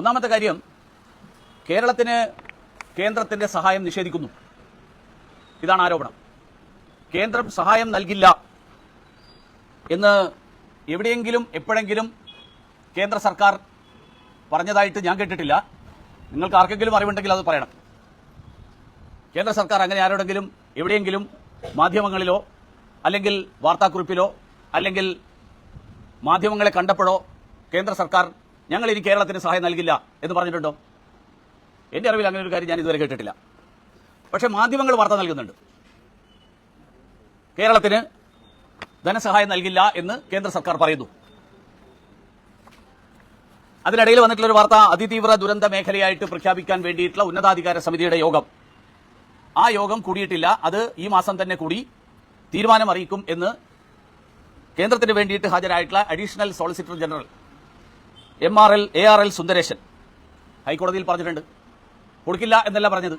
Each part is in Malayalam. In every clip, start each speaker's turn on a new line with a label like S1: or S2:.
S1: ഒന്നാമത്തെ കാര്യം കേരളത്തിന് കേന്ദ്രത്തിന്റെ സഹായം നിഷേധിക്കുന്നു ഇതാണ് ആരോപണം കേന്ദ്രം സഹായം നൽകില്ല എന്ന് എവിടെയെങ്കിലും എപ്പോഴെങ്കിലും കേന്ദ്ര സർക്കാർ പറഞ്ഞതായിട്ട് ഞാൻ കേട്ടിട്ടില്ല നിങ്ങൾക്ക് ആർക്കെങ്കിലും അറിവുണ്ടെങ്കിൽ അത് പറയണം കേന്ദ്ര സർക്കാർ അങ്ങനെ ആരോടെങ്കിലും എവിടെയെങ്കിലും മാധ്യമങ്ങളിലോ അല്ലെങ്കിൽ വാർത്താക്കുറിപ്പിലോ അല്ലെങ്കിൽ മാധ്യമങ്ങളെ കണ്ടപ്പോഴോ കേന്ദ്ര സർക്കാർ ഞങ്ങൾ ഇനി കേരളത്തിന് സഹായം നൽകില്ല എന്ന് പറഞ്ഞിട്ടുണ്ടോ എൻ്റെ അറിവിൽ അങ്ങനെ ഒരു കാര്യം ഞാൻ ഇതുവരെ കേട്ടിട്ടില്ല പക്ഷേ മാധ്യമങ്ങൾ വാർത്ത നൽകുന്നുണ്ട് കേരളത്തിന് ധനസഹായം നൽകില്ല എന്ന് കേന്ദ്ര സർക്കാർ പറയുന്നു അതിനിടയിൽ വന്നിട്ടുള്ള ഒരു വാർത്ത അതിതീവ്ര ദുരന്ത മേഖലയായിട്ട് പ്രഖ്യാപിക്കാൻ വേണ്ടിയിട്ടുള്ള ഉന്നതാധികാര സമിതിയുടെ യോഗം ആ യോഗം കൂടിയിട്ടില്ല അത് ഈ മാസം തന്നെ കൂടി തീരുമാനം അറിയിക്കും എന്ന് കേന്ദ്രത്തിന് വേണ്ടിയിട്ട് ഹാജരായിട്ടുള്ള additional solicitor general M R L A R L Sundaresan ഹൈക്കോടതിയിൽ പറഞ്ഞിട്ടുണ്ട് കൊടുക്കില്ല എന്നല്ല പറഞ്ഞത്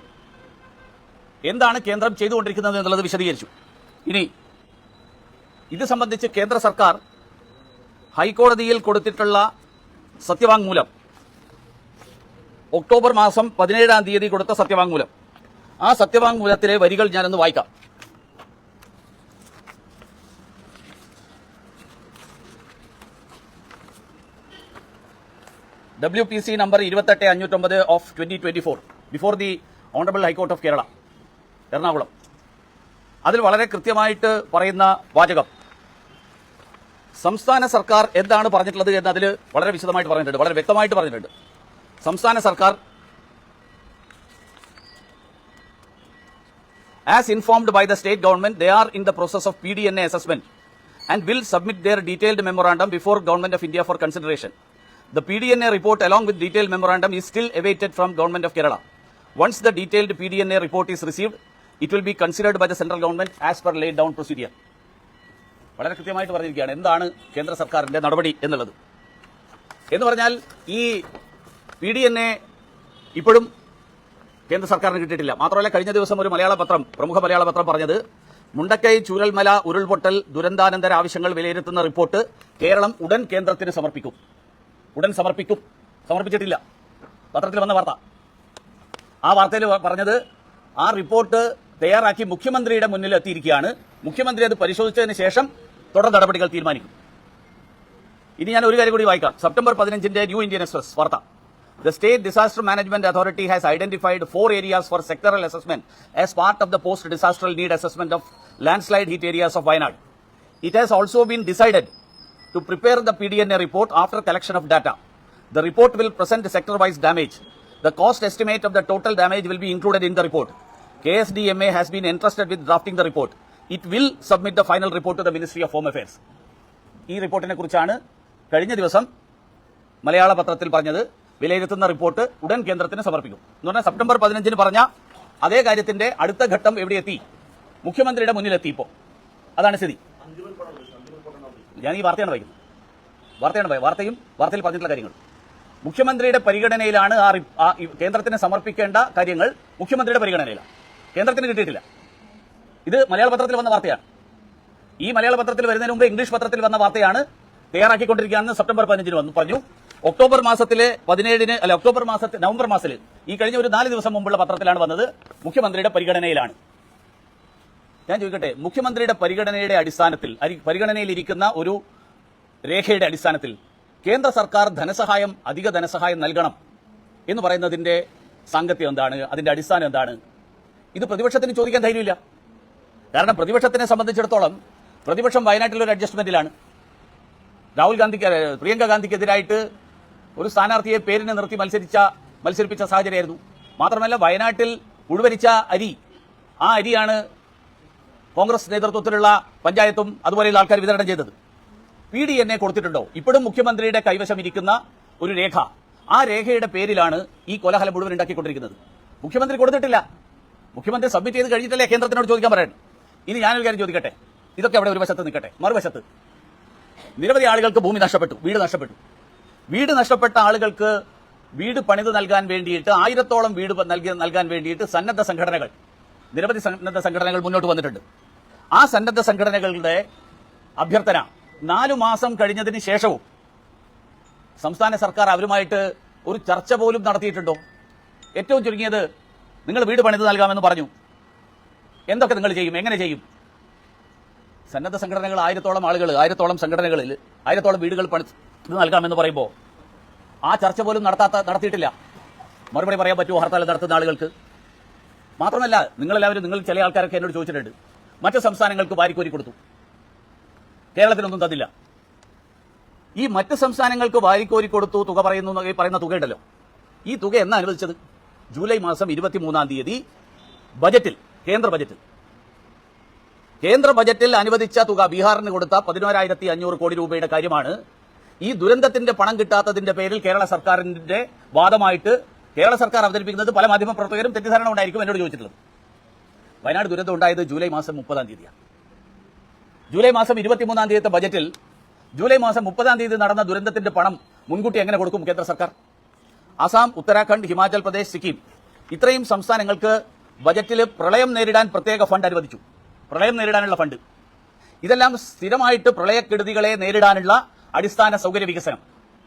S1: എന്താണ് കേന്ദ്രം ചെയ്തുകൊണ്ടിരിക്കുന്നത് എന്നുള്ളത് വിശദീകരിച്ചു ഇനി ഇത് സംബന്ധിച്ച് കേന്ദ്ര സർക്കാർ ഹൈക്കോടതിയിൽ കൊടുത്തിട്ടുള്ള സത്യവാങ്മൂലം ഒക്ടോബർ മാസം പതിനേഴാം തീയതി കൊടുത്ത സത്യവാങ്മൂലം ആ സത്യവാങ്മൂലത്തിലെ വരികൾ ഞാനൊന്ന് വായിക്കാം ഡബ്ല്യു പി സി നമ്പർ ഇരുപത്തെട്ട് അഞ്ഞൂറ്റൊമ്പത് of twenty twenty four before the honourable high court of Kerala Ernakulam അതിൽ വളരെ കൃത്യമായിട്ട് പറയുന്ന വാചകം സംസ്ഥാന സർക്കാർ എന്താണ് പറഞ്ഞിട്ടുള്ളത് എന്ന് അതിൽ വളരെ വിശദമായിട്ട് പറഞ്ഞിട്ടുണ്ട് വളരെ വ്യക്തമായിട്ട് പറഞ്ഞിട്ടുണ്ട് സംസ്ഥാന സർക്കാർ the state government the are in the process of P D N A assessment and will submit their detailed memorandum before government of India for consideration The PDNA report along with detailed memorandum is still awaited from Government of Kerala. Once the detailed PDNA report is received, it will be considered by the central government as per laid down procedure. വളരെ കൃത്യമായിട്ട് പറഞ്ഞിരിക്കുകയാണ് എന്താണ് കേന്ദ്ര സർക്കാരിന്റെ നടപടി എന്നുള്ളത് എന്ന് പറഞ്ഞാൽ ഈ പി ഡി എൻ എ ഇപ്പോഴും കേന്ദ്ര സർക്കാരിന് കിട്ടിയിട്ടില്ല മാത്രമല്ല കഴിഞ്ഞ ദിവസം ഒരു മലയാള പത്രം പ്രമുഖ മലയാള പത്രം പറഞ്ഞത് മുണ്ടക്കൈ ചൂരൽമല ഉരുൾപൊട്ടൽ ദുരന്താനന്തര ആവശ്യങ്ങൾ വിലയിരുത്തുന്ന റിപ്പോർട്ട് കേരളം ഉടൻ കേന്ദ്രത്തിന് സമർപ്പിക്കും ഉടൻ സമർപ്പിക്കും സമർപ്പിച്ചിട്ടില്ല പത്രത്തിൽ വന്ന വാർത്ത ആ വാർത്തയിൽ പറഞ്ഞത് ആ റിപ്പോർട്ട് തയ്യാറാക്കി മുഖ്യമന്ത്രിയുടെ മുന്നിൽ എത്തിയിരിക്കുകയാണ് മുഖ്യമന്ത്രി അത് പരിശോധിച്ചതിന് ശേഷം തുടർ നടപടികൾ തീരുമാനിക്കും ഇനി ഞാൻ ഒരു കാര്യം കൂടി വായിക്കാം സെപ്റ്റംബർ പതിനഞ്ചിന്റെ ന്യൂ ഇന്ത്യൻ എക്സ്പ്രസ് വാർത്ത the state disaster management authority has identified four areas for sectoral assessment as part of the post disaster need assessment of landslide hit areas of Wayanad it has also been decided to prepare the PDNA report after collection of data. The report will present sector-wise damage. The cost estimate of the total damage will be included in the report. KSDMA has been entrusted with drafting the report. It will submit the final report to the Ministry of Home Affairs. ഈ റിപ്പോർട്ടിനെ കുറിച്ചാണ് കഴിഞ്ഞ ദിവസം മലയാള പത്രത്തിൽ പറഞ്ഞത് വിലയിരുത്തുന്ന റിപ്പോർട്ട് ഉടൻ കേന്ദ്രത്തിന് സമർപ്പിക്കും എന്ന് പറഞ്ഞാൽ സെപ്റ്റംബർ പതിനഞ്ചിന് പറഞ്ഞ അതേ കാര്യത്തിന്റെ അടുത്ത ഘട്ടം എവിടെയെത്തി മുഖ്യമന്ത്രിയുടെ മുന്നിലെത്തി ഇപ്പോൾ അതാണ് സ്ഥിതി ഞാൻ ഈ വാർത്തയാണ് വായിക്കുന്നത് വാർത്തയാണ് വാർത്തയും വാർത്തയിൽ പറഞ്ഞിട്ടുള്ള കാര്യങ്ങൾ മുഖ്യമന്ത്രിയുടെ പരിഗണനയിലാണ് ആ കേന്ദ്രത്തിന് സമർപ്പിക്കേണ്ട കാര്യങ്ങൾ മുഖ്യമന്ത്രിയുടെ പരിഗണനയിലാണ് കേന്ദ്രത്തിന് കിട്ടിയിട്ടില്ല ഇത് മലയാള പത്രത്തിൽ വന്ന വാർത്തയാണ് ഈ മലയാള പത്രത്തിൽ വരുന്നതിന് മുമ്പ് ഇംഗ്ലീഷ് പത്രത്തിൽ വന്ന വാർത്തയാണ് തയ്യാറാക്കിക്കൊണ്ടിരിക്കുകയാണെന്ന് സെപ്റ്റംബർ പതിനഞ്ചിന് വന്നു പറഞ്ഞു ഒക്ടോബർ മാസത്തിലെ പതിനേഴിന് അല്ല ഒക്ടോബർ മാസത്തിൽ നവംബർ മാസത്തിൽ ഈ കഴിഞ്ഞ ഒരു നാല് ദിവസം മുമ്പുള്ള പത്രത്തിലാണ് വന്നത് മുഖ്യമന്ത്രിയുടെ പരിഗണനയിലാണ് ഞാൻ ചോദിക്കട്ടെ മുഖ്യമന്ത്രിയുടെ പരിഗണനയുടെ അടിസ്ഥാനത്തിൽ പരിഗണനയിലിരിക്കുന്ന ഒരു രേഖയുടെ അടിസ്ഥാനത്തിൽ കേന്ദ്ര സർക്കാർ ധനസഹായം അധിക ധനസഹായം നൽകണം എന്ന് പറയുന്നതിന്റെ സാങ്കത്യം എന്താണ് അതിന്റെ അടിസ്ഥാനം എന്താണ് ഇത് പ്രതിപക്ഷത്തിന് ചോദിക്കാൻ ധൈര്യമില്ല കാരണം പ്രതിപക്ഷത്തിനെ സംബന്ധിച്ചിടത്തോളം പ്രതിപക്ഷം വയനാട്ടിലൊരു അഡ്ജസ്റ്റ്മെന്റിലാണ് രാഹുൽ ഗാന്ധിക്ക് പ്രിയങ്ക ഗാന്ധിക്കെതിരായിട്ട് ഒരു സ്ഥാനാർത്ഥിയെ പേരിനെ നിർത്തി മത്സരിച്ച മത്സരിപ്പിച്ച സാഹചര്യമായിരുന്നു മാത്രമല്ല വയനാട്ടിൽ ഉൾവരിച്ച അരി ആ അരിയാണ് കോൺഗ്രസ് നേതൃത്വത്തിലുള്ള പഞ്ചായത്തും അതുപോലെയുള്ള ആൾക്കാർ വിതരണം ചെയ്തത് പി ഡി എന്നെ കൊടുത്തിട്ടുണ്ടോ ഇപ്പോഴും മുഖ്യമന്ത്രിയുടെ കൈവശം ഇരിക്കുന്ന ഒരു രേഖ ആ രേഖയുടെ പേരിലാണ് ഈ കോലാഹലം മുഴുവൻ ഉണ്ടാക്കിക്കൊണ്ടിരിക്കുന്നത് മുഖ്യമന്ത്രി കൊടുത്തിട്ടില്ല മുഖ്യമന്ത്രി സബ്മിറ്റ് ചെയ്ത് കഴിഞ്ഞിട്ടല്ലേ കേന്ദ്രത്തിനോട് ചോദിക്കാൻ പറയണം ഇനി ഞാനൊരു കാര്യം ചോദിക്കട്ടെ ഇതൊക്കെ അവിടെ ഒരു വശത്ത് നിൽക്കട്ടെ മറുവശത്ത് നിരവധി ആളുകൾക്ക് ഭൂമി നഷ്ടപ്പെട്ടു വീട് നഷ്ടപ്പെട്ടു വീട് നഷ്ടപ്പെട്ട ആളുകൾക്ക് വീട് പണിത് നൽകാൻ വേണ്ടിയിട്ട് ആയിരത്തോളം വീട് നൽകാൻ വേണ്ടിയിട്ട് സന്നദ്ധ സംഘടനകൾ നിരവധി സന്നദ്ധ സംഘടനകൾ മുന്നോട്ട് വന്നിട്ടുണ്ട് ആ സന്നദ്ധ സംഘടനകളുടെ അഭ്യർത്ഥന നാലു മാസം കഴിഞ്ഞതിന് ശേഷവും സംസ്ഥാന സർക്കാർ അവരുമായിട്ട് ഒരു ചർച്ച പോലും നടത്തിയിട്ടുണ്ടോ ഏറ്റവും ചുരുങ്ങിയത് നിങ്ങൾ വീട് പണിത് നൽകാമെന്ന് പറഞ്ഞു എന്തൊക്കെ നിങ്ങൾ ചെയ്യും എങ്ങനെ ചെയ്യും സന്നദ്ധ സംഘടനകൾ ആയിരത്തോളം ആളുകൾ ആയിരത്തോളം സംഘടനകളിൽ ആയിരത്തോളം വീടുകൾ പണി നൽകാമെന്ന് പറയുമ്പോൾ ആ ചർച്ച പോലും നടത്താത്ത നടത്തിയിട്ടില്ല മറുപടി പറയാൻ പറ്റുമോ ഹർത്താൽ നടത്തുന്ന ആളുകൾക്ക് മാത്രമല്ല നിങ്ങളെല്ലാവരും നിങ്ങൾ ചില ആൾക്കാരൊക്കെ എന്നോട് ചോദിച്ചിട്ടുണ്ട് മറ്റ് സംസ്ഥാനങ്ങൾക്ക് വാരിക്കോരി കൊടുത്തു കേരളത്തിനൊന്നും തന്നില്ല ഈ മറ്റ് സംസ്ഥാനങ്ങൾക്ക് വാരിക്കോരി കൊടുത്തു തുക പറയുന്നു പറയുന്ന ഉണ്ടല്ലോ ഈ തുക എന്നാ അനുവദിച്ചത് ജൂലൈ മാസം മൂന്നാം തീയതി ബജറ്റിൽ കേന്ദ്ര ബജറ്റിൽ കേന്ദ്ര ബജറ്റിൽ അനുവദിച്ച തുക ബീഹാറിന് കൊടുത്ത പതിനോരായിരത്തി അഞ്ഞൂറ് കോടി രൂപയുടെ കാര്യമാണ് ഈ ദുരന്തത്തിന്റെ പണം കിട്ടാത്തതിന്റെ പേരിൽ കേരള സർക്കാരിന്റെ വാദമായിട്ട് കേരള സർക്കാർ അവതരിപ്പിക്കുന്നത് പല മാധ്യമപ്രവർത്തകരും തെറ്റിദ്ധാരണ ഉണ്ടായിരിക്കും എന്നോട് ചോദിച്ചിട്ടുള്ളത് വയനാട് ദുരന്തം ഉണ്ടായത് ജൂലൈ മാസം മുപ്പതാം തീയതിയാണ് ജൂലൈ മാസം ഇരുപത്തിമൂന്നാം തീയതിത്തെ ബജറ്റിൽ ജൂലൈ മാസം മുപ്പതാം തീയതി നടന്ന ദുരന്തത്തിന്റെ പണം മുൻകൂട്ടി എങ്ങനെ കൊടുക്കും കേന്ദ്ര സർക്കാർ ആസാം ഉത്തരാഖണ്ഡ് ഹിമാചൽ പ്രദേശ് സിക്കിം ഇത്രയും സംസ്ഥാനങ്ങൾക്ക് ബജറ്റിൽ പ്രളയം നേരിടാൻ പ്രത്യേക ഫണ്ട് അനുവദിച്ചു പ്രളയം നേരിടാനുള്ള ഫണ്ട് ഇതെല്ലാം സ്ഥിരമായിട്ട് പ്രളയക്കെടുതികളെ നേരിടാനുള്ള അടിസ്ഥാന സൗകര്യ വികസനം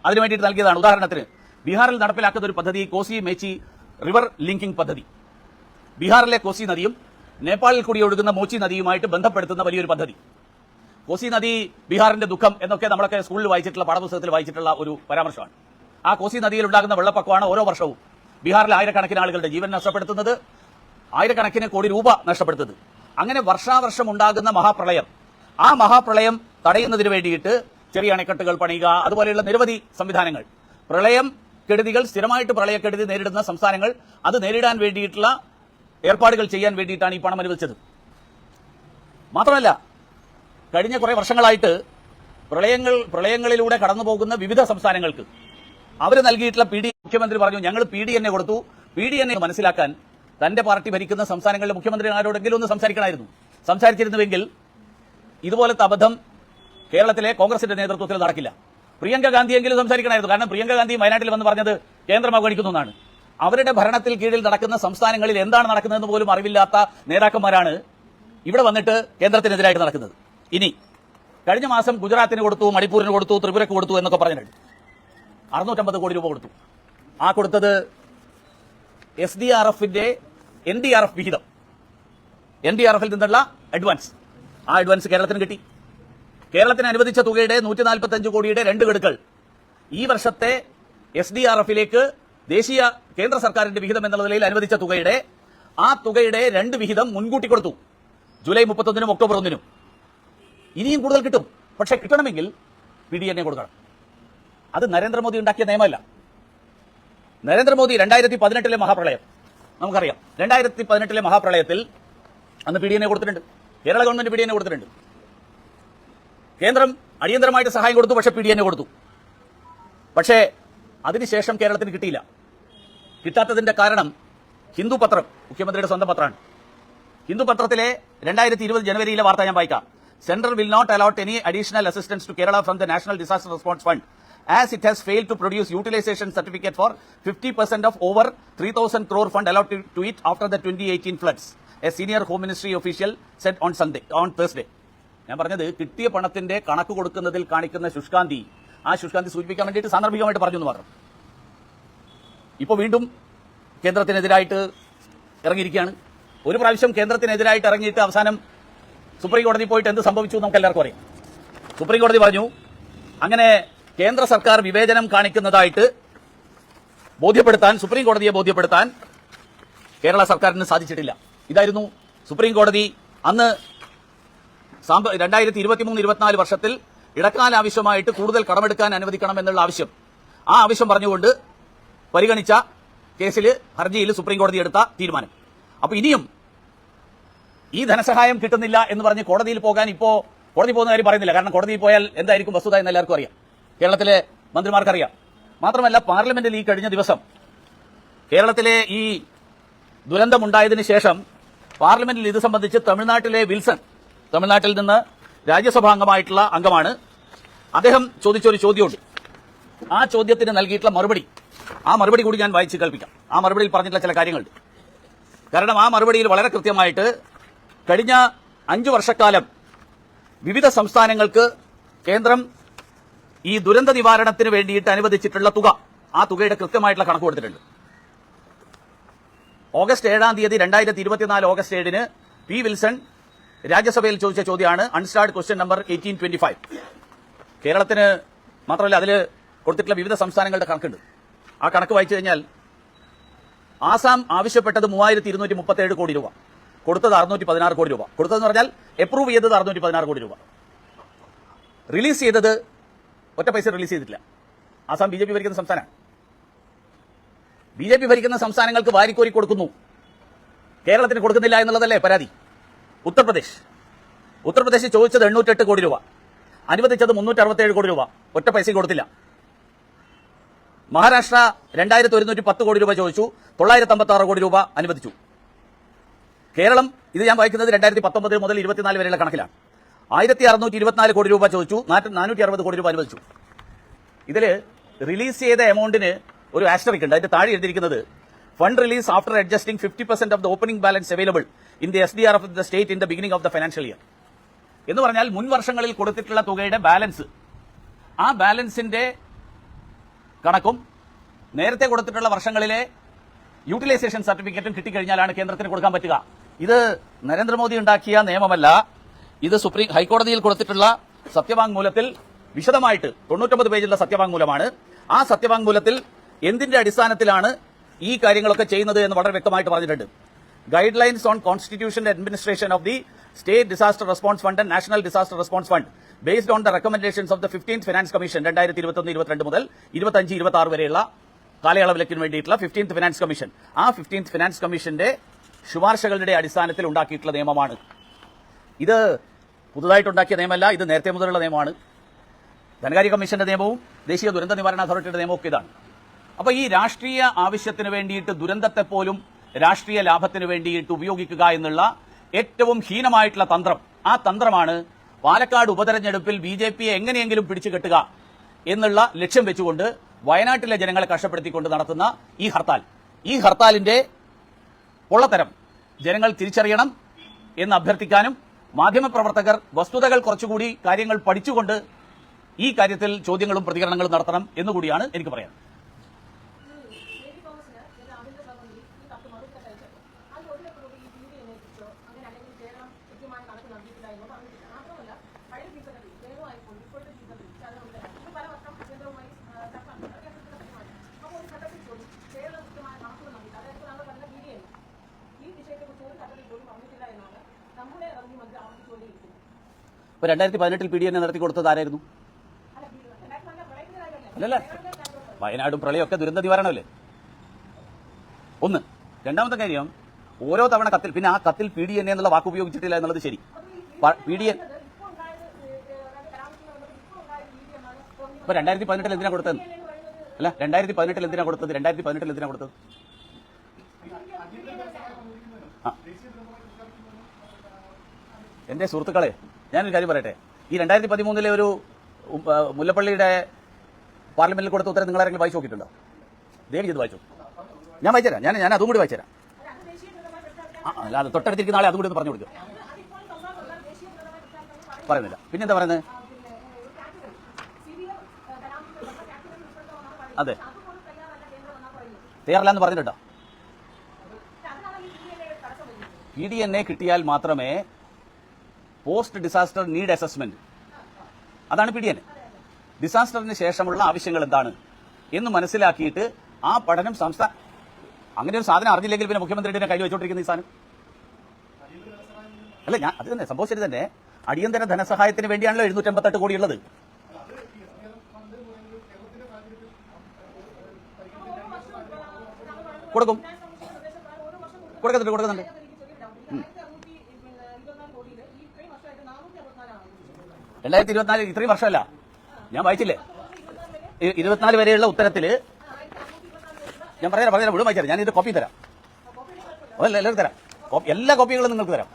S1: അതിനുവേണ്ടിട്ട് നൽകിയതാണ് ഉദാഹരണത്തിന് ബീഹാറിൽ നടപ്പിലാക്കുന്ന ഒരു പദ്ധതി കോസി മേച്ചി റിവർ ലിങ്കിംഗ് പദ്ധതി ബീഹാറിലെ കോസി നദിയും നേപ്പാളിൽ കൂടി ഒഴുകുന്ന മോച്ചി നദിയുമായിട്ട് ബന്ധപ്പെടുത്തുന്ന വലിയൊരു പദ്ധതി കോസി നദി ബീഹാറിന്റെ ദുഃഖം എന്നൊക്കെ നമ്മളൊക്കെ സ്കൂളിൽ വായിച്ചിട്ടുള്ള പാഠപുസ്തകത്തിൽ വായിച്ചിട്ടുള്ള ഒരു പരാമർശമാണ് ആ കോസി നദിയിൽ ഉണ്ടാകുന്ന വെള്ളപ്പൊക്കമാണ് ഓരോ വർഷവും ബീഹാറിലെ ആയിരക്കണക്കിന് ആളുകളുടെ ജീവൻ നഷ്ടപ്പെടുത്തുന്നത് ആയിരക്കണക്കിന് കോടി രൂപ നഷ്ടപ്പെടുത്തുന്നത് അങ്ങനെ വർഷാവർഷം ഉണ്ടാകുന്ന മഹാപ്രളയം ആ മഹാപ്രളയം തടയുന്നതിന് വേണ്ടിയിട്ട് ചെറിയ അണക്കെട്ടുകൾ പണിയുക അതുപോലെയുള്ള നിരവധി സംവിധാനങ്ങൾ പ്രളയം കെടുതികൾ സ്ഥിരമായിട്ട് പ്രളയക്കെടുതി നേരിടുന്ന സംസ്ഥാനങ്ങൾ അത് നേരിടാൻ വേണ്ടിയിട്ടുള്ള ഏർപ്പാടുകൾ ചെയ്യാൻ വേണ്ടിയിട്ടാണ് ഈ പണം അനുവദിച്ചത് മാത്രമല്ല കഴിഞ്ഞ കുറേ വർഷങ്ങളായിട്ട് പ്രളയങ്ങൾ പ്രളയങ്ങളിലൂടെ കടന്നു പോകുന്ന വിവിധ സംസ്ഥാനങ്ങൾക്ക് അവർ നൽകിയിട്ടുള്ള പി ഡി മുഖ്യമന്ത്രി പറഞ്ഞു ഞങ്ങൾ പി ഡി എന്നെ കൊടുത്തു പി ഡി എന്നെ മനസ്സിലാക്കാൻ തന്റെ പാർട്ടി ഭരിക്കുന്ന സംസ്ഥാനങ്ങളിലെ മുഖ്യമന്ത്രിമാരോടെങ്കിലും ഒന്ന് സംസാരിക്കണമായിരുന്നു സംസാരിച്ചിരുന്നുവെങ്കിൽ ഇതുപോലത്തെ അബദ്ധം കേരളത്തിലെ കോൺഗ്രസിന്റെ നേതൃത്വത്തിൽ നടക്കില്ല പ്രിയങ്ക ഗാന്ധിയെങ്കിലും സംസാരിക്കണമായിരുന്നു കാരണം പ്രിയങ്ക ഗാന്ധി വയനാട്ടിൽ വന്ന് പറഞ്ഞത് കേന്ദ്രം അവഗണിക്കുന്നു എന്നാണ് അവരുടെ ഭരണത്തിൽ കീഴിൽ നടക്കുന്ന സംസ്ഥാനങ്ങളിൽ എന്താണ് നടക്കുന്നതെന്ന് പോലും അറിവില്ലാത്ത നേതാക്കന്മാരാണ് ഇവിടെ വന്നിട്ട് കേന്ദ്രത്തിനെതിരായിട്ട് നടക്കുന്നത് ഇനി കഴിഞ്ഞ മാസം ഗുജറാത്തിന് കൊടുത്തു മണിപ്പൂരിന് കൊടുത്തു ത്രിപുരക്ക് കൊടുത്തു എന്നൊക്കെ പറഞ്ഞിട്ട് അറുന്നൂറ്റമ്പത് കോടി രൂപ കൊടുത്തു ആ കൊടുത്തത് എസ് ഡി ആർ എഫിന്റെ എൻ ഡി ആർ എഫ് വിഹിതം എൻ ഡി ആർ എഫിൽ നിന്നുള്ള അഡ്വാൻസ് ആ അഡ്വാൻസ് കേരളത്തിന് കിട്ടി കേരളത്തിന് അനുവദിച്ച തുകയുടെ നൂറ്റി നാൽപ്പത്തി അഞ്ച് കോടിയുടെ രണ്ട് ഗഡുക്കൾ ഈ വർഷത്തെ എസ് ഡി ആർ എഫിലേക്ക് ദേശീയ കേന്ദ്ര സർക്കാരിന്റെ വിഹിതം എന്ന നിലയിൽ അനുവദിച്ച തുകയുടെ ആ തുകയുടെ രണ്ട് വിഹിതം മുൻകൂട്ടി കൊടുത്തു ജൂലൈ മുപ്പത്തൊന്നിനും ഒക്ടോബർ ഒന്നിനും ഇനിയും കൂടുതൽ കിട്ടും പക്ഷേ കിട്ടണമെങ്കിൽ പി ഡി എന്നെ കൊടുക്കണം അത് നരേന്ദ്രമോദി ഉണ്ടാക്കിയ നിയമമല്ല നരേന്ദ്രമോദി രണ്ടായിരത്തി പതിനെട്ടിലെ മഹാപ്രളയം നമുക്കറിയാം രണ്ടായിരത്തി പതിനെട്ടിലെ മഹാപ്രളയത്തിൽ അന്ന് പി ഡി എന്നെ കൊടുത്തിട്ടുണ്ട് കേരള ഗവൺമെന്റ് പി ഡി എന്നെ കൊടുത്തിട്ടുണ്ട് കേന്ദ്രം അടിയന്തരമായിട്ട് സഹായം കൊടുത്തു പക്ഷേ പി ഡി എന്നെ കൊടുത്തു പക്ഷേ അതിനുശേഷം കേരളത്തിന് കിട്ടിയില്ല കിട്ടാത്തതിന്റെ കാരണം ഹിന്ദു പത്രം മുഖ്യമന്ത്രിയുടെ സ്വന്തം പത്രമാണ് ഹിന്ദു പത്രത്തിലെ രണ്ടായിരത്തി ഇരുപത് ജനുവരിയിലെ വാർത്ത ഞാൻ വായിക്കാം central will not allot any additional assistance to Kerala from the national disaster response fund as it has fail to produce utilisation certificate for fifty percent of over three thousand crore fund allot to it after the twenty eighteen floods a senior home ministry official said on Sunday on Thursday ഞാൻ പറഞ്ഞത് കിട്ടിയ പണത്തിന്റെ കണക്ക് കൊടുക്കുന്നതിൽ കാണിക്കുന്ന ശുഷ്കാന്തി ആ ശുഷ്കാന്തി സൂചിപ്പിക്കാൻ വേണ്ടിയിട്ട് സാന്ദർഭികമായിട്ട് പറഞ്ഞു എന്ന് മാത്രം ഇപ്പോൾ വീണ്ടും കേന്ദ്രത്തിനെതിരായിട്ട് ഇറങ്ങിയിരിക്കുകയാണ് ഒരു പ്രാവശ്യം കേന്ദ്രത്തിനെതിരായിട്ട് ഇറങ്ങിയിട്ട് അവസാനം സുപ്രീം കോടതി പോയിട്ട് എന്ത് സംഭവിച്ചു നമുക്ക് എല്ലാവർക്കും അറിയാം സുപ്രീം കോടതി പറഞ്ഞു അങ്ങനെ കേന്ദ്ര സർക്കാർ വിവേചനം കാണിക്കുന്നതായിട്ട് ബോധ്യപ്പെടുത്താൻ സുപ്രീം ബോധ്യപ്പെടുത്താൻ കേരള സർക്കാരിന് സാധിച്ചിട്ടില്ല ഇതായിരുന്നു സുപ്രീം കോടതി അന്ന് രണ്ടായിരത്തി ഇരുപത്തിമൂന്ന് ഇരുപത്തിനാല് വർഷത്തിൽ ഇടക്കാല ആവശ്യമായിട്ട് കൂടുതൽ കടമെടുക്കാൻ അനുവദിക്കണം എന്നുള്ള ആവശ്യം ആ ആവശ്യം പറഞ്ഞുകൊണ്ട് പരിഗണിച്ച കേസിൽ ഹർജിയിൽ സുപ്രീം കോടതി എടുത്ത തീരുമാനം അപ്പോൾ ഇനിയും ഈ ധനസഹായം കിട്ടുന്നില്ല എന്ന് പറഞ്ഞ് കോടതിയിൽ പോകാൻ ഇപ്പോൾ കോടതി പോകുന്ന കാര്യം പറയുന്നില്ല കാരണം കോടതിയിൽ പോയാൽ എന്തായിരിക്കും വസ്തുത എന്ന് എല്ലാവർക്കും അറിയാം കേരളത്തിലെ മന്ത്രിമാർക്കറിയാം മാത്രമല്ല പാർലമെന്റിൽ ഈ കഴിഞ്ഞ ദിവസം കേരളത്തിലെ ഈ ദുരന്തമുണ്ടായതിനു ശേഷം പാർലമെന്റിൽ ഇത് സംബന്ധിച്ച് തമിഴ്നാട്ടിലെ വിൽസൺ തമിഴ്നാട്ടിൽ നിന്ന് അംഗമായിട്ടുള്ള അംഗമാണ് അദ്ദേഹം ചോദിച്ചൊരു ചോദ്യമുണ്ട് ആ ചോദ്യത്തിന് നൽകിയിട്ടുള്ള മറുപടി ആ മറുപടി കൂടി ഞാൻ വായിച്ച് കേൾപ്പിക്കാം ആ മറുപടിയിൽ പറഞ്ഞിട്ടുള്ള ചില കാര്യങ്ങളുണ്ട് കാരണം ആ മറുപടിയിൽ വളരെ കൃത്യമായിട്ട് കഴിഞ്ഞ അഞ്ചു വർഷക്കാലം വിവിധ സംസ്ഥാനങ്ങൾക്ക് കേന്ദ്രം ഈ ദുരന്ത നിവാരണത്തിന് വേണ്ടിയിട്ട് അനുവദിച്ചിട്ടുള്ള തുക ആ തുകയുടെ കൃത്യമായിട്ടുള്ള കണക്ക് കൊടുത്തിട്ടുണ്ട് ഓഗസ്റ്റ് ഏഴാം തീയതി രണ്ടായിരത്തി ഇരുപത്തിനാല് ഓഗസ്റ്റ് ഏഴിന് പി വിൽസൺ രാജ്യസഭയിൽ ചോദിച്ച ചോദ്യമാണ് unstarred question number eighteen twenty five കേരളത്തിന് മാത്രമല്ല അതിൽ കൊടുത്തിട്ടുള്ള വിവിധ സംസ്ഥാനങ്ങളുടെ കണക്കുണ്ട് ആ കണക്ക് വായിച്ചു കഴിഞ്ഞാൽ ആസാം ആവശ്യപ്പെട്ടത് മൂവായിരത്തി ഇരുന്നൂറ്റി ഏഴ് കോടി രൂപ കൊടുത്തത് അറുന്നൂറ്റി പതിനാറ് കോടി രൂപ കൊടുത്തതെന്ന് പറഞ്ഞാൽ അപ്രൂവ് ചെയ്തത് അറുന്നൂറ്റി പതിനാറ് കോടി രൂപ റിലീസ് ചെയ്തത് ഒറ്റ പൈസ റിലീസ് ചെയ്തിട്ടില്ല ആസാം ബി ജെ പി ഭരിക്കുന്ന സംസ്ഥാനം ബി ജെ പി ഭരിക്കുന്ന സംസ്ഥാനങ്ങൾക്ക് വാരിക്കോരി കൊടുക്കുന്നു കേരളത്തിന് കൊടുക്കുന്നില്ല എന്നുള്ളതല്ലേ പരാതി ഉത്തർപ്രദേശ് ഉത്തർപ്രദേശിൽ ചോദിച്ചത് എണ്ണൂറ്റെട്ട് കോടി രൂപ അനുവദിച്ചത് മുന്നൂറ്റി അറുപത്തേഴ് കോടി രൂപ ഒറ്റ പൈസ കൊടുത്തില്ല മഹാരാഷ്ട്ര രണ്ടായിരത്തി ഒരുന്നൂറ്റി പത്ത് കോടി രൂപ ചോദിച്ചു തൊള്ളായിരത്തി അമ്പത്തി ആറ് കോടി രൂപ അനുവദിച്ചു കേരളം ഇത് ഞാൻ വായിക്കുന്നത് രണ്ടായിരത്തി പത്തൊമ്പത് മുതൽ ഇരുപത്തിനാല് വരെയുള്ള കണക്കിലാണ് ആയിരത്തി അറുന്നൂറ്റി ഇരുപത്തിനാല് കോടി രൂപ ചോദിച്ചു നാനൂറ്റി അറുപത് കോടി രൂപ അനുവദിച്ചു ഇതിൽ റിലീസ് ചെയ്ത എമൗണ്ടിന് ഒരു ആസ്റ്ററിക് ഉണ്ട് അതിന്റെ താഴെ എഴുതിയിരിക്കുന്നത് fund release after adjusting fifty of the opening balance available in the S D R F the state in the beginning of the financial year എന്ന് പറഞ്ഞാൽ മുൻ വർഷങ്ങളിൽ കൊടുത്തിട്ടുള്ള തുകയുടെ ബാലൻസ് ആ ബാലൻസിന്റെ കണക്കും നേരത്തെ കൊടുത്തിട്ടുള്ള വർഷങ്ങളിലെ യൂട്ടിലൈസേഷൻ സർട്ടിഫിക്കറ്റും കിട്ടിക്കഴിഞ്ഞാലാണ് കേന്ദ്രത്തിന് കൊടുക്കാൻ പറ്റുക ഇത് നരേന്ദ്രമോദി ഉണ്ടാക്കിയ നിയമമല്ല ഇത് സുപ്രീം ഹൈക്കോടതിയിൽ കൊടുത്തിട്ടുള്ള സത്യവാങ്മൂലത്തിൽ വിശദമായിട്ട് തൊണ്ണൂറ്റൊമ്പത് പേജുള്ള സത്യവാങ്മൂലമാണ് ആ സത്യവാങ്മൂലത്തിൽ എന്തിന്റെ അടിസ്ഥാനത്തിലാണ് ഈ കാര്യങ്ങളൊക്കെ ചെയ്യുന്നത് എന്ന് വളരെ വ്യക്തമായിട്ട് പറഞ്ഞിട്ടുണ്ട് guidelines on constitution and administration of the State Disaster Response Fund and National Disaster Response Fund based on the recommendations of the 15th Finance Commission രണ്ടായിരത്തി ഇരുപത്തൊന്ന് ഇരുപത്തിരണ്ട് മുതൽ ഇരുപത്തഞ്ച് ഇരുപത്തി ആറ് വരെയുള്ള കാലയളവിലേക്ക് വേണ്ടിയിട്ടുള്ള ഫിഫ്റ്റീൻത്ത് ഫിനാൻസ് കമ്മീഷൻ ആ ഫിഫ്റ്റീൻത്ത് ഫിനാൻസ് കമ്മീഷന്റെ ശുപാർശകളുടെ അടിസ്ഥാനത്തിൽ ഉണ്ടാക്കിയിട്ടുള്ള നിയമമാണ് ഇത് പുതുതായിട്ടുണ്ടാക്കിയ നിയമമല്ല ഇത് നേരത്തെ മുതലുള്ള നിയമമാണ് ധനകാര്യ കമ്മീഷന്റെ നിയമവും ദേശീയ ദുരന്ത നിവാരണ അതോറിറ്റിയുടെ നിയമവും ഒക്കെ ഇതാണ് അപ്പോൾ ഈ രാഷ്ട്രീയ ആവശ്യത്തിന് വേണ്ടിയിട്ട് ദുരന്തത്തെ പോലും രാഷ്ട്രീയ ലാഭത്തിന് വേണ്ടിയിട്ട് ഉപയോഗിക്കുക എന്നുള്ള ഏറ്റവും ഹീനമായിട്ടുള്ള തന്ത്രം ആ തന്ത്രമാണ് പാലക്കാട് ഉപതെരഞ്ഞെടുപ്പിൽ ബി ജെ പിയെ എങ്ങനെയെങ്കിലും കെട്ടുക എന്നുള്ള ലക്ഷ്യം വെച്ചുകൊണ്ട് വയനാട്ടിലെ ജനങ്ങളെ കഷ്ടപ്പെടുത്തിക്കൊണ്ട് നടത്തുന്ന ഈ ഹർത്താൽ ഈ ഹർത്താലിന്റെ പൊള്ളത്തരം ജനങ്ങൾ തിരിച്ചറിയണം എന്ന് അഭ്യർത്ഥിക്കാനും മാധ്യമപ്രവർത്തകർ വസ്തുതകൾ കുറച്ചുകൂടി കാര്യങ്ങൾ പഠിച്ചുകൊണ്ട് ഈ കാര്യത്തിൽ ചോദ്യങ്ങളും പ്രതികരണങ്ങളും നടത്തണം എന്നുകൂടിയാണ് എനിക്ക് പറയാൻ അപ്പോൾ രണ്ടായിരത്തി പതിനെട്ടിൽ പി ഡി എന്നെ നടത്തി കൊടുത്തത് ആരായിരുന്നു അല്ലല്ല വയനാടും പ്രളയമൊക്കെ ദുരന്ത നിവാരണമല്ലേ ഒന്ന് രണ്ടാമത്തെ കാര്യം ഓരോ തവണ കത്തിൽ പിന്നെ ആ കത്തിൽ പി ഡി എൻ എന്നുള്ള വാക്ക് ഉപയോഗിച്ചിട്ടില്ല എന്നുള്ളത് ശരി പി ഡി എൻ ഇപ്പൊ രണ്ടായിരത്തി പതിനെട്ടിൽ എന്തിനാ കൊടുത്തത് അല്ല രണ്ടായിരത്തി പതിനെട്ടിൽ എന്തിനാ കൊടുത്തത് രണ്ടായിരത്തി പതിനെട്ടിൽ എന്തിനാ കൊടുത്തത് എന്റെ സുഹൃത്തുക്കളെ ഞാനൊരു കാര്യം പറയട്ടെ ഈ രണ്ടായിരത്തി പതിമൂന്നിലെ ഒരു മുല്ലപ്പള്ളിയുടെ പാർലമെന്റിൽ കൊടുത്ത ഉത്തരം നിങ്ങൾ വായിച്ചു നോക്കിയിട്ടുണ്ടോ ദേവി ചെയ്ത് വായിച്ചു ഞാൻ വായിച്ചുതരാം ഞാൻ ഞാൻ അതും കൂടി വായിച്ചുതരാം അല്ല അത് തൊട്ടടുത്തിരിക്കുന്ന ആളെ അതും കൂടി ഒന്ന് പറഞ്ഞു കൊടുക്കും പറയുന്നില്ല പിന്നെന്താ പറയുന്നത് അതെ തയ്യാറല്ല എന്ന് പറഞ്ഞിട്ടുണ്ടോ പി ഡി എ കിട്ടിയാൽ മാത്രമേ പോസ്റ്റ് ഡിസാസ്റ്റർ നീഡ് അസസ്മെന്റ് അതാണ് പി ഡിസാസ്റ്ററിന് ശേഷമുള്ള ആവശ്യങ്ങൾ എന്താണ് എന്ന് മനസ്സിലാക്കിയിട്ട് ആ പഠനം സംസ്ഥാന അങ്ങനെ ഒരു സാധനം അറിഞ്ഞില്ലെങ്കിൽ പിന്നെ മുഖ്യമന്ത്രിയുടെ കയ്യിൽ വെച്ചോണ്ടിരിക്കുന്ന ഈ സാധനം അല്ല ഞാൻ അത് തന്നെ സംഭവിച്ചത് തന്നെ അടിയന്തര ധനസഹായത്തിന് വേണ്ടിയാണല്ലോ എഴുന്നൂറ്റമ്പത്തെട്ട് കോടി ഉള്ളത് കൊടുക്കും കൊടുക്കുന്നുണ്ട് കൊടുക്കുന്നുണ്ട് രണ്ടായിരത്തി ഇരുപത്തിനാല് ഇത്രയും വർഷമല്ല ഞാൻ വായിച്ചില്ലേ ഇരുപത്തിനാല് വരെയുള്ള ഉത്തരത്തിൽ ഞാൻ പറയാം പറയാം വിടും വായിച്ചു ഞാൻ ഇതിന്റെ കോപ്പി തരാം അതല്ല എല്ലാവരും തരാം എല്ലാ കോപ്പികളും നിങ്ങൾക്ക് തരാം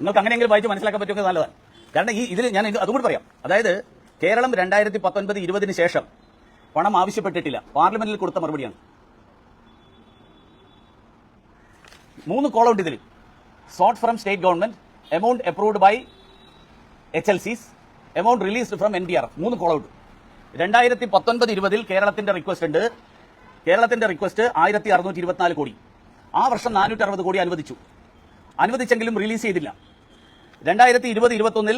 S1: നിങ്ങൾക്ക് അങ്ങനെയെങ്കിലും വായിച്ച് മനസ്സിലാക്കാൻ പറ്റുമൊക്കെ നല്ലതാണ് കാരണം ഈ ഇതിൽ ഞാൻ അതുകൂടി പറയാം അതായത് കേരളം രണ്ടായിരത്തി പത്തൊൻപത് ഇരുപതിന് ശേഷം പണം ആവശ്യപ്പെട്ടിട്ടില്ല പാർലമെന്റിൽ കൊടുത്ത മറുപടിയാണ് മൂന്ന് കോളം ഉണ്ട് ഇതിൽ sought from state government amount approved by H L C's amount released from N D R F മൂന്ന് കോൾ ഔട്ട് രണ്ടായിരത്തി പത്തൊൻപത് ഇരുപതിൽ കേരളത്തിന്റെ റിക്വസ്റ്റ് ഉണ്ട് കേരളത്തിന്റെ റിക്വസ്റ്റ് ആയിരത്തി അറുന്നൂറ്റി ഇരുപത്തിനാല് കോടി ആ വർഷം നാനൂറ്റി അറുപത് കോടി അനുവദിച്ചു അനുവദിച്ചെങ്കിലും റിലീസ് ചെയ്തില്ല രണ്ടായിരത്തി ഇരുപത് ഇരുപത്തൊന്നിൽ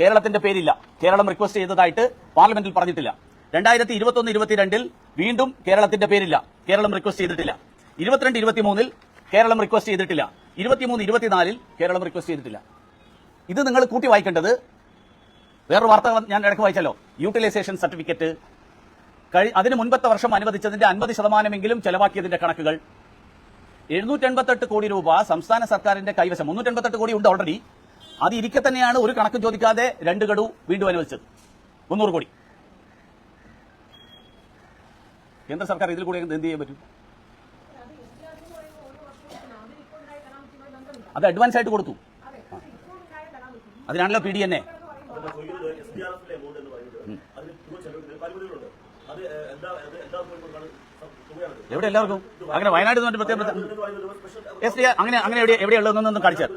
S1: കേരളത്തിന്റെ പേരില്ല കേരളം റിക്വസ്റ്റ് ചെയ്തതായിട്ട് പാർലമെന്റിൽ പറഞ്ഞിട്ടില്ല രണ്ടായിരത്തി ഇരുപത്തൊന്ന് ഇരുപത്തിരണ്ടിൽ വീണ്ടും കേരളത്തിന്റെ പേരില്ല കേരളം റിക്വസ്റ്റ് ചെയ്തിട്ടില്ല ഇരുപത്തിരണ്ട് ഇരുപത്തിമൂന്നിൽ കേരളം റിക്വസ്റ്റ് ചെയ്തിട്ടില്ല ഇരുപത്തിമൂന്ന് ഇരുപത്തിനാലിൽ കേരളം റിക്വസ്റ്റ് ചെയ്തിട്ടില്ല ഇത് നിങ്ങൾ കൂട്ടി വായിക്കേണ്ടത് വേറൊരു വാർത്ത ഞാൻ ഇടയ്ക്ക് വായിച്ചല്ലോ യൂട്ടിലൈസേഷൻ സർട്ടിഫിക്കറ്റ് കഴി അതിന് മുൻപത്തെ വർഷം അനുവദിച്ചതിന്റെ അൻപത് ശതമാനമെങ്കിലും ചെലവാക്കിയതിന്റെ കണക്കുകൾ എഴുന്നൂറ്റെൺപത്തെട്ട് കോടി രൂപ സംസ്ഥാന സർക്കാരിന്റെ കൈവശം മുന്നൂറ്റെൺപത്തെട്ട് കോടി ഉണ്ട് ഓൾറെഡി അത് ഇരിക്കെ തന്നെയാണ് ഒരു കണക്ക് ചോദിക്കാതെ രണ്ട് ഗഡു വീണ്ടും അനുവദിച്ചത് മുന്നൂറ് കോടി കേന്ദ്ര സർക്കാർ ഇതിൽ കൂടി എന്ത് ചെയ്യാൻ പറ്റും അത് അഡ്വാൻസ് ആയിട്ട് കൊടുത്തു അതിനാണല്ലോ പി ഡി എന്നെ എവിടെ എല്ലാവർക്കും അങ്ങനെ വയനാട് പ്രത്യേക എസ് ഡി അങ്ങനെ അങ്ങനെ എവിടെയുള്ളതെന്നൊന്നും കാണിച്ചാൽ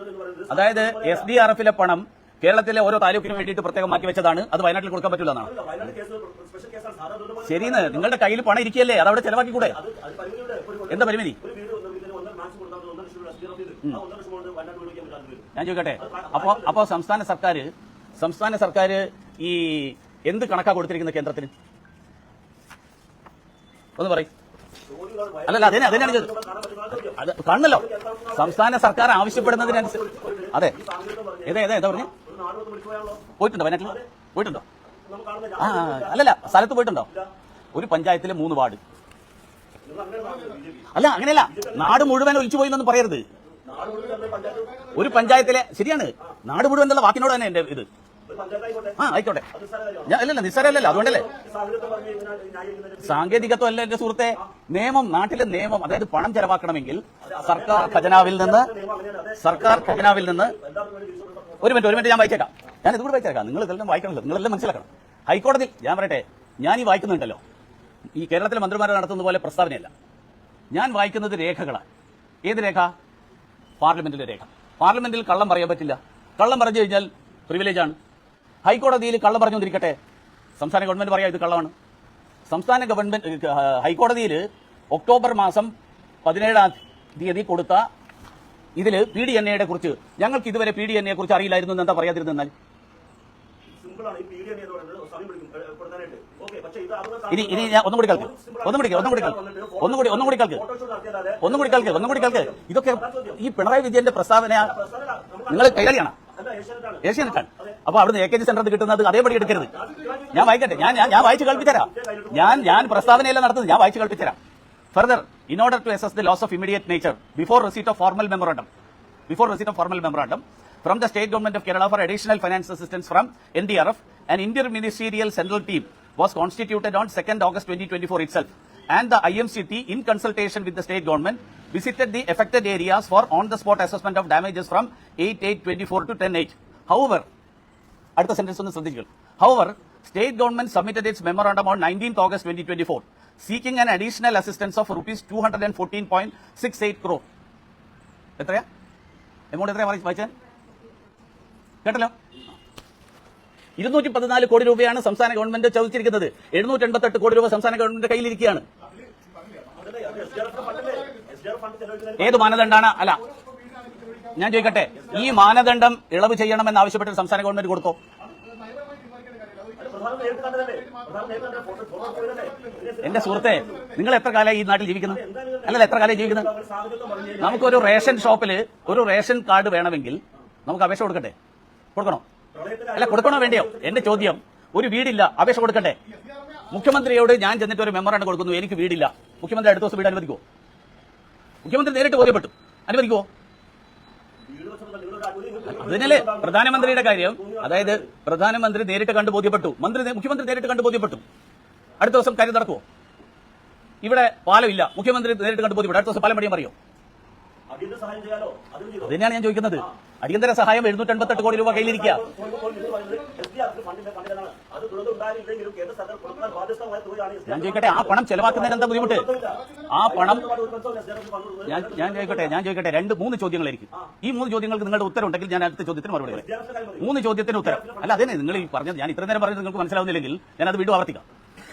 S1: അതായത് എസ് ഡി ആർ എഫിലെ പണം കേരളത്തിലെ ഓരോ താലൂക്കിനും വേണ്ടിയിട്ട് പ്രത്യേകം മാറ്റി വെച്ചതാണ് അത് വയനാട്ടിൽ കൊടുക്കാൻ പറ്റില്ല എന്നാണ് ശരിയെന്ന് നിങ്ങളുടെ കയ്യിൽ പണം ഇരിക്കുകയല്ലേ അത് അവിടെ ചെലവാക്കി കൂടെ എന്താ പരിമിതി ഞാൻ ചോദിക്കട്ടെ അപ്പോ അപ്പോ സംസ്ഥാന സർക്കാർ സംസ്ഥാന സർക്കാർ ഈ എന്ത് കണക്കാ കൊടുത്തിരിക്കുന്ന കേന്ദ്രത്തിന് ഒന്ന് പറയും അല്ലല്ല അതിനെ അതിനാണ് അത് കാണുന്നല്ലോ സംസ്ഥാന സർക്കാർ ആവശ്യപ്പെടുന്നതിനനുസരിച്ച് അതെ ഏതാ ഏതാ ഏതാ പറഞ്ഞു പോയിട്ടുണ്ടോ വയനാട്ടിൽ പോയിട്ടുണ്ടോ ആ അല്ലല്ല സ്ഥലത്ത് പോയിട്ടുണ്ടോ ഒരു പഞ്ചായത്തിലെ മൂന്ന് വാർഡ് അല്ല അങ്ങനെയല്ല നാട് മുഴുവൻ ഒലിച്ചു പോയി എന്നൊന്നും പറയരുത് ഒരു പഞ്ചായത്തിലെ ശരിയാണ് നാട് മുഴുവൻ എന്നുള്ള വാക്കിനോട് തന്നെ എന്റെ ഇത് ആ ആയിക്കോട്ടെ ഞാൻ അല്ലല്ല നിസ്സാരല്ലല്ലോ അതുകൊണ്ടല്ലേ സാങ്കേതികത്വം അല്ല എന്റെ സുഹൃത്തെ നിയമം നാട്ടിലെ നിയമം അതായത് പണം ചെലവാക്കണമെങ്കിൽ സർക്കാർ ഖജനാവിൽ നിന്ന് സർക്കാർ ഖജനാവിൽ നിന്ന് ഒരു മിനിറ്റ് ഒരു മിനിറ്റ് ഞാൻ വായിച്ചേക്കാം ഞാൻ ഇതുകൂടെ വായിച്ചേക്കാം നിങ്ങൾ ഇതെല്ലാം വായിക്കണമല്ലോ നിങ്ങളെല്ലാം മനസ്സിലാക്കണം ഹൈക്കോടതി ഞാൻ പറയട്ടെ ഞാൻ ഈ വായിക്കുന്നുണ്ടല്ലോ ഈ കേരളത്തിലെ മന്ത്രിമാർ നടത്തുന്ന പോലെ പ്രസ്താവനയല്ല ഞാൻ വായിക്കുന്നത് രേഖകളാണ് ഏത് രേഖ പാർലമെന്റിലെ രേഖ പാർലമെന്റിൽ കള്ളം പറയാൻ പറ്റില്ല കള്ളം പറഞ്ഞു കഴിഞ്ഞാൽ പ്രിവിലേജാണ് ഹൈക്കോടതിയിൽ കള്ളം പറഞ്ഞുകൊണ്ടിരിക്കട്ടെ സംസ്ഥാന ഗവൺമെന്റ് പറയാം ഇത് കള്ളമാണ് സംസ്ഥാന ഗവൺമെന്റ് ഹൈക്കോടതിയിൽ ഒക്ടോബർ മാസം പതിനേഴാം തീയതി കൊടുത്ത ഇതിൽ പി ഡി എൻ എയുടെ കുറിച്ച് ഞങ്ങൾക്ക് ഇതുവരെ പി ഡി എൻ എയെ കുറിച്ച് അറിയില്ലായിരുന്നു എന്താ പറയാതിരുന്നാൽ ഇനി ഇനി ഞാൻ ഒന്നും കൂടി കേൾക്ക് ഒന്നും കൂടി ഒന്നും കൂടി കേൾക്ക് ഒന്നും കൂടി ഒന്നും കൂടി കേൾക്ക് ഒന്നും കൂടി കേൾക്ക് ഒന്നും കൂടി കേൾക്ക് ഇതൊക്കെ ഈ പിണറായി വിജയന്റെ പ്രസ്താവന നിങ്ങൾ കൈകാര്യം ഏഷ്യ ഏഷ്യാനെറ്റാണ് അപ്പൊ അവിടുന്ന് എ കെ ജി സെന്ററിൽ കിട്ടുന്നത് അതേപടി എടുക്കരുത് ഞാൻ വായിക്കട്ടെ ഞാൻ ഞാൻ വായിച്ച് കൽപ്പിച്ചരാം ഞാൻ ഞാൻ പ്രസ്താവനയല്ല നടത്തുന്നത് ഞാൻ വായിച്ച് കൽപ്പിച്ചരാം further in order to assess the loss of immediate nature before receipt of formal memorandum before receipt of formal memorandum from the state government of Kerala for additional finance assistance from N D R F and Indian ministerial central team was constituted on second August twenty twenty four itself and the IMCT in consultation with the state government visited the affected areas for on-the-spot assessment of damages from 8824 to 108. However, അടുത്ത സെന്റൻസ് ഒന്ന് ശ്രദ്ധിക്കുക However, state government submitted its memorandum on 19th August 2024, seeking an additional assistance of rupees 214.68 crore. എത്രയാ എമൗണ്ട് എത്രയാ വായിച്ചാൽ കേട്ടല്ലോ ഇരുന്നൂറ്റി പതിനാല് കോടി രൂപയാണ് സംസ്ഥാന ഗവൺമെന്റ് ചോദിച്ചിരിക്കുന്നത് എഴുന്നൂറ്റി എൺപത്തെട്ട് കോടി രൂപ സംസ്ഥാന ഗവൺമെന്റ് കയ്യിലിരിക്കുകയാണ് ഏത് മാനദണ്ഡാണ് അല്ല ഞാൻ ചോദിക്കട്ടെ ഈ മാനദണ്ഡം ഇളവ് ചെയ്യണമെന്ന് ആവശ്യപ്പെട്ട് സംസ്ഥാന ഗവൺമെന്റ് കൊടുത്തോ എന്റെ സുഹൃത്തെ നിങ്ങൾ എത്ര കാലമായി ഈ നാട്ടിൽ ജീവിക്കുന്നത് അല്ലല്ല എത്ര കാലം ജീവിക്കുന്നത് നമുക്കൊരു റേഷൻ ഷോപ്പിൽ ഒരു റേഷൻ കാർഡ് വേണമെങ്കിൽ നമുക്ക് അപേക്ഷ കൊടുക്കട്ടെ കൊടുക്കണോ അല്ല കൊടുക്കണോ വേണ്ടയോ എന്റെ ചോദ്യം ഒരു വീടില്ല അപേക്ഷ കൊടുക്കട്ടെ മുഖ്യമന്ത്രിയോട് ഞാൻ ചെന്നിട്ട് ഒരു മെമ്മറാണ് കൊടുക്കുന്നു എനിക്ക് വീടില്ല മുഖ്യമന്ത്രി അടുത്ത ദിവസം വീട് അനുവദിക്കുമോ മുഖ്യമന്ത്രി നേരിട്ട് ബോധ്യപ്പെട്ടു അനുവദിക്കുമോ അതിനല്ലേ പ്രധാനമന്ത്രിയുടെ കാര്യം അതായത് പ്രധാനമന്ത്രി നേരിട്ട് കണ്ട് ബോധ്യപ്പെട്ടു മന്ത്രി മുഖ്യമന്ത്രി നേരിട്ട് കണ്ട് ബോധ്യപ്പെട്ടു അടുത്ത ദിവസം കാര്യം നടക്കുമോ ഇവിടെ പാലമില്ല മുഖ്യമന്ത്രി നേരിട്ട് കണ്ട് ബോധ്യപ്പെട്ടു അടുത്ത ദിവസം പാലം പണിയാൻ അറിയോ അതിനാണ് തന്നെയാണ് ഞാൻ ചോദിക്കുന്നത് അടിയന്തര സഹായം എഴുന്നൂറ്റി എൺപത്തെട്ട് കോടി രൂപ കയ്യിലിരിക്കുക ഞാൻ ചോദിക്കട്ടെ ആ പണം ചെലവാക്കുന്നതിന് എന്താ ബുദ്ധിമുട്ട് ആ പണം ഞാൻ ഞാൻ ചോദിക്കട്ടെ ഞാൻ ചോദിക്കട്ടെ രണ്ട് മൂന്ന് ചോദ്യങ്ങളായിരിക്കും ഈ മൂന്ന് ചോദ്യങ്ങൾക്ക് നിങ്ങളുടെ ഉത്തരം ഉണ്ടെങ്കിൽ ഞാൻ അടുത്ത ചോദ്യത്തിന് മറുപടി പറയാം മൂന്ന് ചോദ്യത്തിന് ഉത്തരം അല്ല അതെ നിങ്ങൾ ഈ പറഞ്ഞത് ഞാൻ ഇത്ര നേരം പറഞ്ഞത് നിങ്ങൾക്ക് മനസ്സിലാവുന്നില്ലെങ്കിൽ ഞാൻ അത് വീണ്ടും ആവർത്തിക്കാം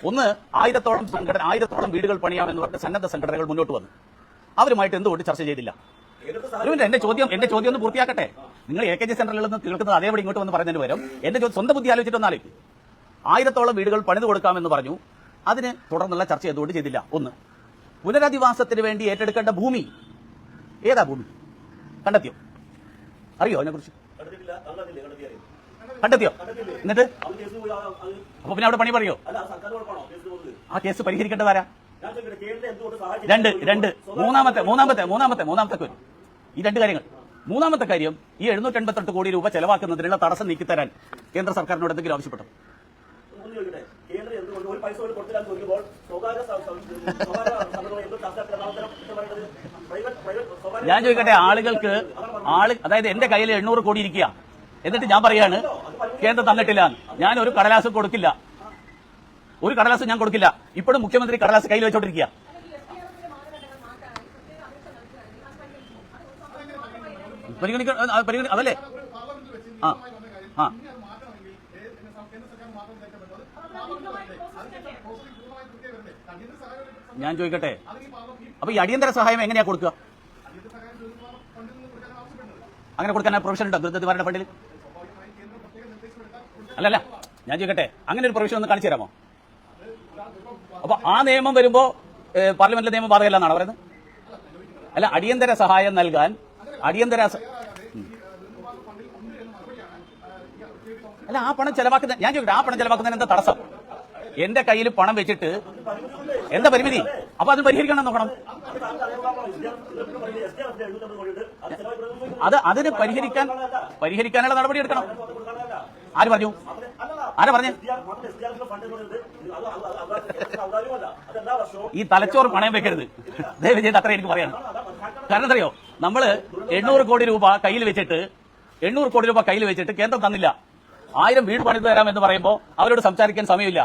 S1: ഒന്ന് ആയിരത്തോളം സംഘടന ആയിരത്തോളം വീടുകൾ പണിയാമെന്ന് പറഞ്ഞ സന്നദ്ധ സംഘടനകൾ മുന്നോട്ട് വന്നു അവരുമായിട്ട് എന്തുകൊണ്ട് ചർച്ച ചെയ്തില്ല എന്റെ ചോദ്യം എന്റെ ചോദ്യം ഒന്ന് പൂർത്തിയാക്കട്ടെ നിങ്ങൾ എ കെ ജി സെന്ററിൽ നിന്ന് കേൾക്കുന്നത് അതേപടി ഇങ്ങോട്ട് വന്ന് പറഞ്ഞതിന് പകരം എന്റെ സ്വന്തം ബുദ്ധി ആലോചിച്ചിട്ടൊന്നാലോചിക്കും ആയിരത്തോളം വീടുകൾ പണിത് കൊടുക്കാമെന്ന് പറഞ്ഞു അതിന് തുടർന്നുള്ള ചർച്ച എന്തുകൊണ്ട് ചെയ്തില്ല ഒന്ന് പുനരധിവാസത്തിന് വേണ്ടി ഏറ്റെടുക്കേണ്ട ഭൂമി ഏതാ ഭൂമി കണ്ടെത്തിയോ അറിയോ അതിനെക്കുറിച്ച് കണ്ടെത്തിയോ എന്നിട്ട് അപ്പൊ പിന്നെ അവിടെ പണി പറയോ ആ കേസ് പരിഹരിക്കേണ്ടതാരാ രണ്ട് രണ്ട് മൂന്നാമത്തെ മൂന്നാമത്തെ മൂന്നാമത്തെ മൂന്നാമത്തെ ഈ രണ്ട് കാര്യങ്ങൾ മൂന്നാമത്തെ കാര്യം ഈ എഴുന്നൂറ്റി എൺപത്തെട്ട് കോടി രൂപ ചെലവാക്കുന്നതിനുള്ള തടസ്സം നീക്കിത്തരാൻ കേന്ദ്ര സർക്കാരിനോട് എന്തെങ്കിലും ആവശ്യപ്പെട്ടു എന്ന് ചോദിക്കട്ടെ കേന്ദ്രം എന്തുകൊണ്ട് ഒരു പൈസ പോലും കൊടുത്തില്ല ചോദിക്കുമ്പോൾ സ്വകാര്യ സംഘടന എന്ത് പറയുന്നത് പ്രൈവറ്റ് പ്രൈവറ്റ് ഞാൻ ചോദിക്കട്ടെ ആളുകൾക്ക് ആള് അതായത് എന്റെ കയ്യിൽ എണ്ണൂറ് കോടി ഇരിക്കുക എന്നിട്ട് ഞാൻ പറയാണ് കേന്ദ്രം തന്നിട്ടില്ല ഞാൻ ഒരു കടലാസ് കൊടുക്കില്ല ഒരു കടലാസ് ഞാൻ കൊടുക്കില്ല ഇപ്പോഴും മുഖ്യമന്ത്രി കടലാസ് കയ്യിൽ വെച്ചോണ്ടിരിക്കുക പരിഗണിക്ക അതല്ലേ ആ ആ ഞാൻ ചോദിക്കട്ടെ അപ്പൊ ഈ അടിയന്തര സഹായം എങ്ങനെയാ കൊടുക്കുക അങ്ങനെ കൊടുക്കാൻ പ്രൊവിഷൻ ഉണ്ടോ ദുരിതനിവാരണ ഫണ്ടിൽ അല്ലല്ല ഞാൻ ചോദിക്കട്ടെ അങ്ങനെ ഒരു പ്രൊവിഷൻ ഒന്ന് കാണിച്ചു തരാമോ അപ്പൊ ആ നിയമം വരുമ്പോ പാർലമെന്റിലെ നിയമം ബാധകല്ല എന്നാണ് പറയുന്നത് അല്ല അടിയന്തര സഹായം നൽകാൻ അടിയന്തര അല്ല ആ പണം ചെലവാക്കുന്ന ഞാൻ ചോദിക്കട്ടെ ആ പണം ചെലവാക്കുന്നതിന് എന്താ തടസ്സം എന്റെ കയ്യിൽ പണം വെച്ചിട്ട് എന്താ പരിമിതി അപ്പൊ അത് പരിഹരിക്കണം നോക്കണം അത് അതിന് പരിഹരിക്കാൻ പരിഹരിക്കാനുള്ള നടപടി എടുക്കണം ആര് പറഞ്ഞു ആരാ പറഞ്ഞു ഈ തലച്ചോറ് പണയം വെക്കരുത് ദയവ് അത്ര എനിക്ക് പറയാം കാരണം എന്തറിയോ നമ്മള് എണ്ണൂറ് കോടി രൂപ കയ്യിൽ വെച്ചിട്ട് എണ്ണൂറ് കോടി രൂപ കയ്യിൽ വെച്ചിട്ട് കേന്ദ്രം തന്നില്ല ആയിരം വീട് പണിത് തരാം എന്ന് പറയുമ്പോൾ അവരോട് സംസാരിക്കാൻ സമയമില്ല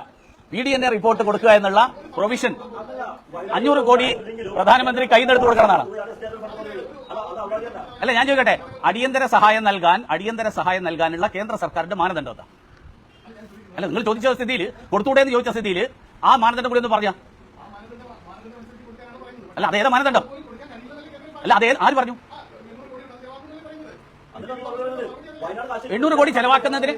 S1: P D N A report കൊടുക്കുക എന്നുള്ള പ്രൊവിഷൻ അഞ്ഞൂറ് കോടി പ്രധാനമന്ത്രി കൈന്നെടുത്തു കൊടുക്കണമെന്നാണ് അല്ല ഞാൻ ചോദിക്കട്ടെ അടിയന്തര സഹായം നൽകാൻ അടിയന്തര സഹായം നൽകാനുള്ള കേന്ദ്ര സർക്കാരിന്റെ മാനദണ്ഡം അല്ല നിങ്ങൾ ചോദിച്ച സ്ഥിതിയിൽ കൊടുത്തൂടെ എന്ന് ചോദിച്ച സ്ഥിതിയിൽ ആ മാനദണ്ഡം കൂടി ഒന്ന് പറഞ്ഞ അല്ല അതേതാ മാനദണ്ഡം അല്ല അതേ ആര് പറഞ്ഞു എണ്ണൂറ് കോടി ചെലവാക്കുന്നതിന്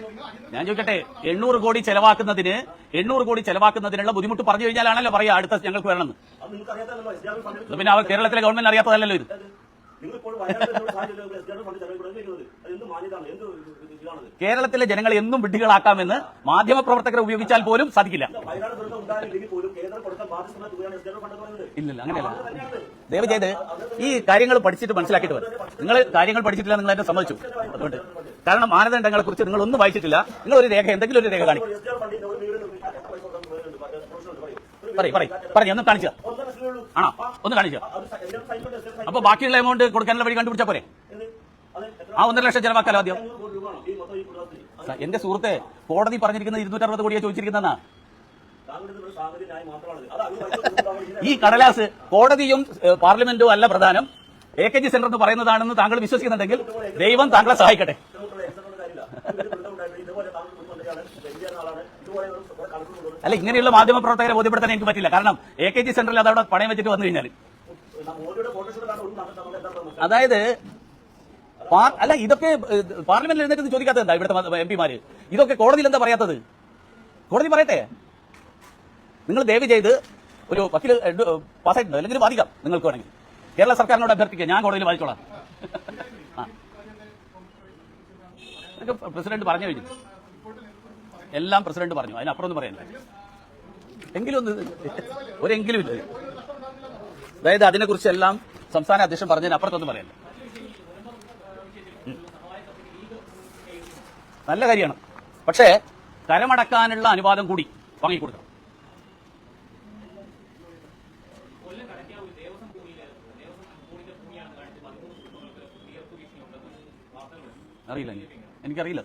S1: ഞാൻ ചോദിക്കട്ടെ എണ്ണൂറ് കോടി ചെലവാക്കുന്നതിന് എണ്ണൂറ് കോടി ചെലവാക്കുന്നതിനുള്ള ബുദ്ധിമുട്ട് പറഞ്ഞു കഴിഞ്ഞാലാണല്ലോ പറയാ അടുത്ത ഞങ്ങൾക്ക് വേണമെന്ന് പിന്നെ അവർ കേരളത്തിലെ ഗവൺമെന്റ് അറിയാത്തതല്ലല്ലോ ഇത് കേരളത്തിലെ ജനങ്ങൾ എന്നും വിഡ്ഢികളാക്കാമെന്ന് മാധ്യമ പ്രവർത്തകരെ ഉപയോഗിച്ചാൽ പോലും സാധിക്കില്ല ഇല്ലല്ല അങ്ങനെയല്ല ദയവ് ചെയ്ത് ഈ കാര്യങ്ങൾ പഠിച്ചിട്ട് മനസ്സിലാക്കിയിട്ട് വരും നിങ്ങൾ കാര്യങ്ങൾ പഠിച്ചിട്ടില്ല നിങ്ങൾ എന്നെ സമ്മതിച്ചു അതുകൊണ്ട് കാരണം മാനദണ്ഡങ്ങളെ കുറിച്ച് നിങ്ങൾ ഒന്നും വായിച്ചിട്ടില്ല നിങ്ങൾ ഒരു രേഖ എന്തെങ്കിലും ഒരു രേഖ കാണിക്കും പറയും പറയും പറഞ്ഞു ഒന്ന് കാണിച്ചു ആണോ ഒന്ന് കാണിച്ചു അപ്പൊ ബാക്കിയുള്ള എമൗണ്ട് കൊടുക്കാനുള്ള വഴി കണ്ടുപിടിച്ചാൽ പോരെ ആ ഒന്നര ലക്ഷം ചെലവാക്കാലോ ആദ്യം എന്റെ സുഹൃത്തെ കോടതി പറഞ്ഞിരിക്കുന്നത് ഇരുന്നൂറ്ററുപത് കോടിയാണ് ചോദിച്ചിരിക്കുന്നതെന്നാ ഈ കടലാസ് കോടതിയും പാർലമെന്റും അല്ല പ്രധാനം എ കെ ജി സെന്റർ എന്ന് പറയുന്നതാണെന്ന് താങ്കൾ വിശ്വസിക്കുന്നുണ്ടെങ്കിൽ ദൈവം താങ്കളെ സഹായിക്കട്ടെ അല്ല ഇങ്ങനെയുള്ള മാധ്യമ പ്രവർത്തകരെ ബോധ്യപ്പെടുത്താൻ എനിക്ക് പറ്റില്ല കാരണം എ കെ ജി സെന്ററിൽ അതവിടെ പണയം വെച്ചിട്ട് വന്നു കഴിഞ്ഞാൽ അതായത് അല്ല ഇതൊക്കെ പാർലമെന്റിൽ എഴുന്നേറ്റ് ചോദിക്കാത്തത് എന്താ ഇവിടുത്തെ എം പിമാര് ഇതൊക്കെ കോടതിയിൽ എന്താ പറയാത്തത് കോടതി പറയട്ടെ നിങ്ങൾ ദയവ് ചെയ്ത് ഒരു വക്കീൽ പാസ്സായിട്ടുണ്ട് അല്ലെങ്കിൽ ബാധിക്കാം നിങ്ങൾക്ക് വേണമെങ്കിൽ കേരള സർക്കാരിനോട് അഭ്യർത്ഥിക്കുക ഞാൻ കോടതിയിൽ വായിച്ചോളാം പ്രസിഡന്റ് പറഞ്ഞു കഴിഞ്ഞു എല്ലാം പ്രസിഡന്റ് പറഞ്ഞു അതിനപ്പുറം ഒന്നും പറയാനില്ല എങ്കിലും ഒന്ന് ഒരെങ്കിലും ഇല്ല അതായത് അതിനെക്കുറിച്ച് എല്ലാം സംസ്ഥാന അധ്യക്ഷൻ പറഞ്ഞതിന് അപ്പുറത്തൊന്നും പറയാനില്ല നല്ല കാര്യമാണ് പക്ഷേ കരമടക്കാനുള്ള അനുവാദം കൂടി വാങ്ങിക്കൊടുക്കണം അറിയില്ല എനിക്കറിയില്ല